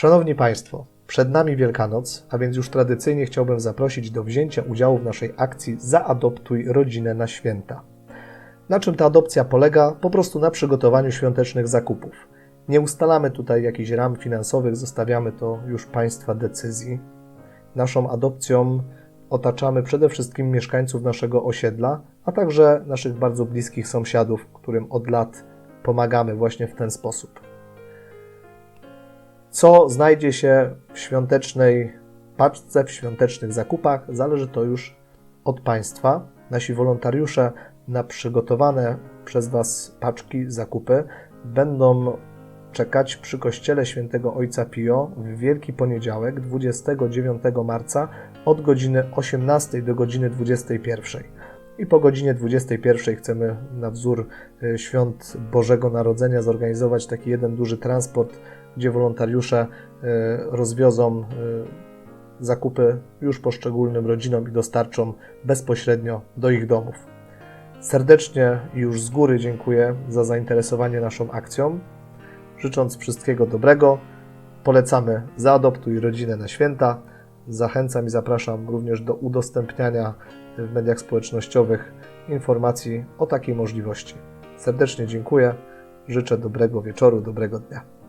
Szanowni Państwo, przed nami Wielkanoc, a więc już tradycyjnie chciałbym zaprosić do wzięcia udziału w naszej akcji Zaadoptuj rodzinę na święta. Na czym ta adopcja polega? Po prostu na przygotowaniu świątecznych zakupów. Nie ustalamy tutaj jakichś ram finansowych, zostawiamy to już Państwa decyzji. Naszą adopcją otaczamy przede wszystkim mieszkańców naszego osiedla, a także naszych bardzo bliskich sąsiadów, którym od lat pomagamy właśnie w ten sposób. Co znajdzie się w świątecznej paczce, w świątecznych zakupach, zależy to już od Państwa. Nasi wolontariusze na przygotowane przez Was paczki, zakupy będą czekać przy kościele świętego Ojca Pio w Wielki Poniedziałek 29 marca od godziny 18 do godziny 21. I po godzinie 21 chcemy na wzór y, świąt Bożego Narodzenia zorganizować taki jeden duży transport, gdzie wolontariusze y, rozwiozą y, zakupy już poszczególnym rodzinom i dostarczą bezpośrednio do ich domów. Serdecznie i już z góry dziękuję za zainteresowanie naszą akcją. Życząc wszystkiego dobrego, polecamy Zaadoptuj rodzinę na święta. Zachęcam i zapraszam również do udostępniania w mediach społecznościowych informacji o takiej możliwości. Serdecznie dziękuję. Życzę dobrego wieczoru, dobrego dnia.